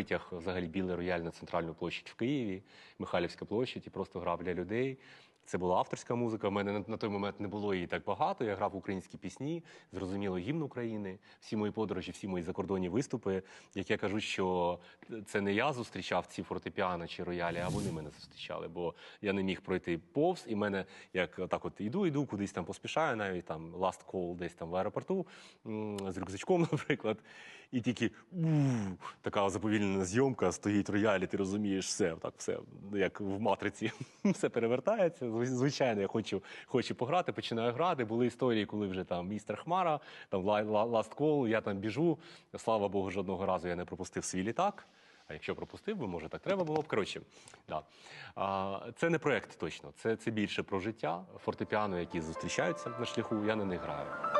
Витяг взагалі білий рояль на центральну площадь в Києві, Михайлівська площадь, і просто грав для людей. Це була авторська музика. У мене на, той момент не було її так багато. Я грав українські пісні, зрозуміло гімн України. Всі мої подорожі, всі мої закордонні виступи. Як я кажу, що це не я зустрічав ці фортепіано чи роялі, а вони мене зустрічали. Бо я не міг пройти повз, і мене як так, от іду, іду, кудись там поспішаю, навіть там last call десь там в аеропорту з рюкзачком, наприклад. І тільки така заповільнена зйомка, стоїть рояль, і ти розумієш все, так все, як в матриці, все перевертається. Звичайно, я хочу, хочу пограти, починаю грати. Були історії, коли вже там містер Хмара, там last call, я там біжу. Слава Богу, жодного разу я не пропустив свій літак. А якщо пропустив би, може так треба було б. Коротше, да. а, це не проект точно. Це, це більше про життя. Фортепіано, які зустрічаються на шляху, я на них граю.